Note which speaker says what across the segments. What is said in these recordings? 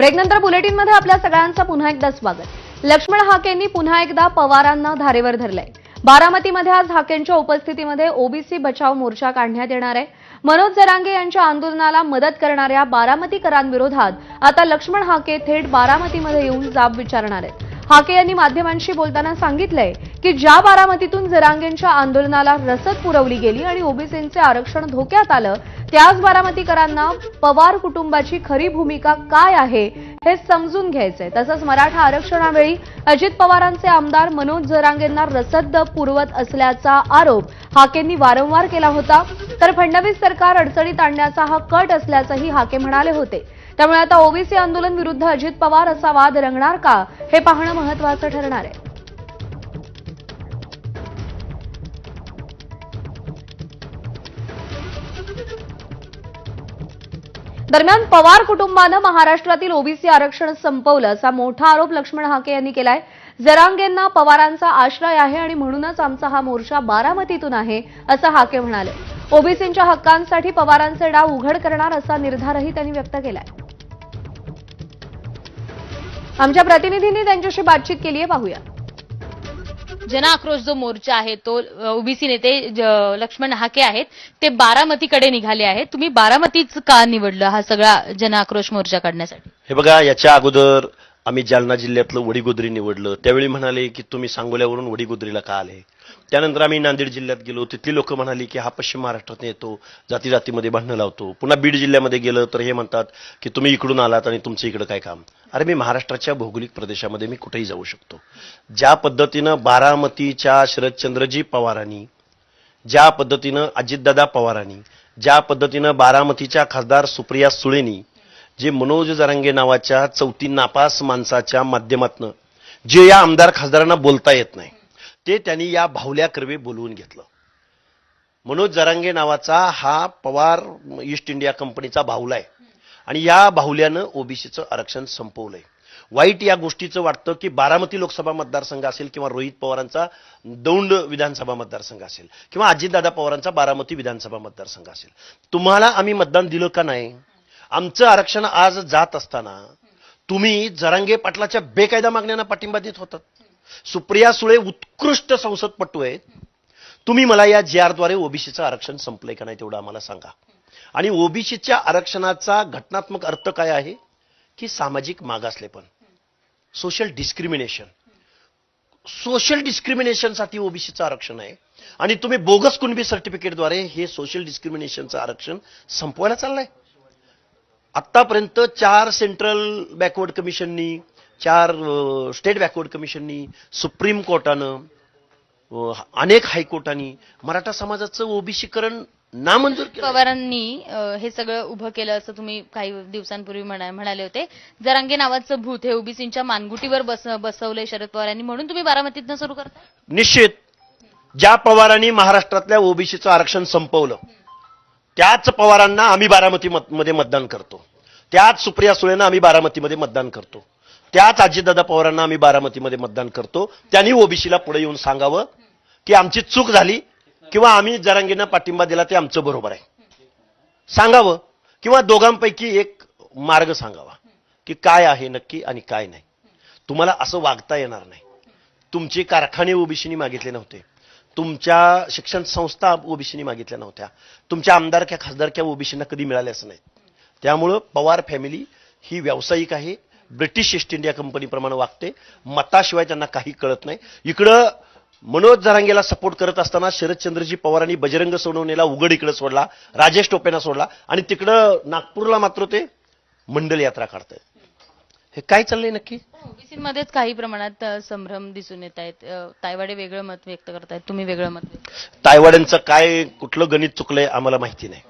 Speaker 1: ब्रेकनंतर बुलेटिनमध्ये आपल्या सगळ्यांचं पुन्हा एकदा स्वागत. लक्ष्मण हाकेंनी पुन्हा एकदा पवारांना धारेवर धरलंय. बारामतीमध्ये आज हाकेंच्या उपस्थितीमध्ये ओबीसी बचाव मोर्चा काढण्यात येणार आहे. मनोज जरांगे यांच्या आंदोलनाला मदत करणाऱ्या बारामतीकरांविरोधात आता लक्ष्मण हाके थेट बारामतीमध्ये येऊन जाब विचारणार आहेत. हाके यांनी माध्यमांशी बोलताना सांगितलंय की ज्या बारामतीतून जरांगेंच्या आंदोलनाला रसद पुरवली गेली आणि ओबीसींचे आरक्षण धोक्यात आलं त्याच बारामतीकरांना पवार कुटुंबाची खरी भूमिका काय आहे हे समजून घ्यायचंय. तसंच मराठा आरक्षणावेळी अजित पवारांचे आमदार मनोज जरांगेंना रसद पुरवत असल्याचा आरोप हाकेंनी वारंवार केला होता. तर फडणवीस सरकार अडचणीत आणण्याचा हा कट असल्याचंही हाके म्हणाले होते. त्यामुळे आता ओबीसी आंदोलन विरुद्ध अजित पवार असा वाद रंगणार का हे पाहणं महत्वाचं ठरणार आहे. दरम्यान पवार कुटुंबानं महाराष्ट्रातील ओबीसी आरक्षण संपवलं असा मोठा आरोप लक्ष्मण हाके यांनी केलाय. जरांगेंना पवारांचा आश्रय आहे आणि म्हणूनच आमचा हा मोर्चा बारामतीतून आहे असं हाके म्हणाले. ओबीसींच्या हक्कांसाठी पवारांचे डाव उघड करणार असा निर्धारही त्यांनी व्यक्त केलाय. आमच्या प्रतिनिधींनी त्यांच्याशी बातचीत केली आहे पाहूया
Speaker 2: जन आक्रोश जो मोर्चा आहे तो ओबीसी नेते लक्ष्मण हाके आहेत ते बारामतीकडे निघाले आहेत. तुम्ही बारामतीच का निवडलं हा सगळा जन आक्रोश मोर्चा काढण्यासाठी?
Speaker 3: हे बघा याच्या अगोदर आम्ही जालना जिल्ह्यातलं वडीगोद्री निवडलं. त्यावेळी म्हणाले की तुम्ही सांगोल्यावरून वडीगोद्रीला का आले? त्यानंतर आम्ही नांदेड जिल्ह्यात गेलो. तिथली लोक म्हणाली की हा पश्चिम महाराष्ट्रात येतो. जाती जातीमध्ये भांडणं लावतो. पुन्हा बीड जिल्ह्यामध्ये गेलं तर हे म्हणतात की तुम्ही इकडून आलात आणि तुमचं इकडं काय काम? अरे मी महाराष्ट्राच्या भौगोलिक प्रदेशामध्ये मी कुठेही जाऊ शकतो. ज्या पद्धतीनं बारामतीच्या शरदचंद्रजी पवारांनी ज्या पद्धतीनं अजितदादा पवारांनी ज्या पद्धतीनं बारामतीच्या खासदार सुप्रिया सुळेनी जे मनोज जरांगे नावाच्या चौथी नापास माणसाच्या माध्यमातनं जे या आमदार खासदारांना बोलता येत नाही ते त्यांनी या भावल्या बोलवून घेतलं. मनोज जरांगे नावाचा हा पवार ईस्ट इंडिया कंपनीचा भावला आहे. आणि या बाहुल्यानं ओबीसीचं आरक्षण संपवलंय. वाईट या गोष्टीचं वाटतं की बारामती लोकसभा मतदारसंघ असेल किंवा रोहित पवारांचा दौंड विधानसभा मतदारसंघ असेल किंवा अजितदादा पवारांचा बारामती विधानसभा मतदारसंघ असेल. तुम्हाला आम्ही मतदान दिलं का नाही? आमचं आरक्षण आज जात असताना तुम्ही जरांगे पाटलाच्या बेकायदा मागण्यांना पाठिंबा देत होतात. सुप्रिया सुळे उत्कृष्ट संसदपटू आहेत तुम्ही मला या जी आरद्वारे ओबीसीचं आरक्षण संपलंय का नाही तेवढं आम्हाला सांगा. आणि ओबीसीच्या आरक्षणाचा घटनात्मक अर्थ काय आहे? की सामाजिक मागासलेपण सोशल डिस्क्रिमिनेशन. सोशल डिस्क्रिमिनेशनसाठी ओबीसीचं आरक्षण आहे. आणि तुम्ही बोगस कुणबी सर्टिफिकेटद्वारे हे सोशल डिस्क्रिमिनेशनचं आरक्षण संपवायला चाललंय? आतापर्यंत चार सेंट्रल बॅकवर्ड कमिशननी चार स्टेट बॅकवर्ड कमिशननी सुप्रीम कोर्टानं अनेक हायकोर्टानी मराठा समाजाचं ओबीसीकरण नामंजूर
Speaker 2: पवारांनी हे सगळं उभं केलं असं तुम्ही काही दिवसांपूर्वी म्हणा- म्हणाले होते. जरांगे नावाचं भूत हे ओबीसींच्या मानगुटीवर बस बसवलंय शरद पवारांनी. म्हणून तुम्ही बारामतीतनं सुरू करता
Speaker 3: निश्चित. ज्या पवारांनी महाराष्ट्रातल्या ओबीसीचं आरक्षण संपवलं त्याच पवारांना आम्ही बारामती मत- मध्ये मतदान करतो. त्याच सुप्रिया सुळेंना आम्ही बारामतीमध्ये मतदान करतो. त्याच अजितदादा पवारांना आम्ही बारामतीमध्ये मतदान करतो. त्यांनी ओबीसीला पुढे येऊन सांगावं की आमची चूक झाली किंवा आम्ही जरांगींना पाठिंबा दिला ते आमचं बरोबर आहे. सांगावं किंवा दोघांपैकी एक मार्ग सांगावा की काय आहे नक्की आणि काय नाही. तुम्हाला असं वागता येणार नाही. तुमचे कारखाने ओबीसीनी मागितले नव्हते. तुमच्या शिक्षण संस्था ओबीसीनी मागितल्या नव्हत्या. तुमच्या आमदारक्या खासदारक्या ओबीसींना कधी मिळाल्याच नाहीत त्यामुळं पवार फॅमिली ही व्यावसायिक आहे. ब्रिटिश ईस्ट इंडिया कंपनीप्रमाणे वागते. मताशिवाय त्यांना काही कळत नाही. इकडं मनोज जरांगेला सपोर्ट करत असताना शरदचंद्रजी पवारांनी बजरंग सोनवणेला उघड इकडे सोडला राजेश टोपेना सोडला आणि तिकडं नागपूरला मात्र ते मंडल यात्रा काढतायत. हे काय चाललंय नक्की?
Speaker 2: ओबीसीमध्येच काही प्रमाणात संभ्रम दिसून येत आहेत. तायवाडे वेगळं मत व्यक्त करतायत. तुम्ही वेगळं मत
Speaker 3: तायवाड्यांचं काय कुठलं गणित चुकलंय आम्हाला माहिती नाही.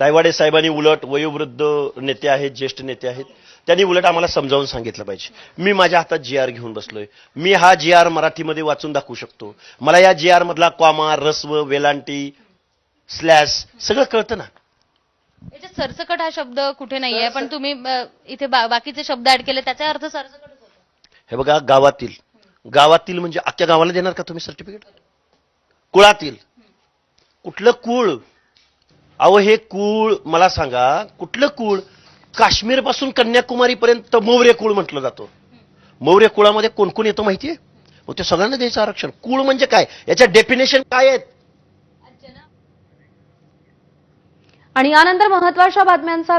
Speaker 3: तायवाडे साहेबांनी उलट वयोवृद्ध नेते आहेत ज्येष्ठ नेते आहेत. त्यांनी उलट आम्हाला समजावून सांगितलं पाहिजे. मी माझ्या हातात जी आर घेऊन बसलोय. मी हा जी आर मराठीमध्ये वाचून दाखवू शकतो. मला या जी आर मधला कॉमा रस्व वेलांटी स्लॅश सगळं कळतं ना.
Speaker 2: याच्यात सरसकट हा शब्द कुठे नाहीये पण तुम्ही इथे बा- बाकीचे शब्द ऍड केले त्याचा अर्थ सरसकट
Speaker 3: हे बघा गावातील. गावातील म्हणजे अख्ख्या गावाला देणार का तुम्ही सर्टिफिकेट कुळातील. कुठलं कुळ? अहो हे कुळ मला सांगा कुठलं कुळ? काश्मीरपासून कन्याकुमारी पर्यंत मौर्य कुळ म्हटलं जातं. मौर्य कुळामध्ये कोण कोण येतं माहितीये? मग ते सगळ्यांना द्यायचं आरक्षण. कुळ म्हणजे काय? याच्या डेफिनेशन काय आहेत?
Speaker 1: आणि यानंतर महत्त्वाच्या बातम्यांचा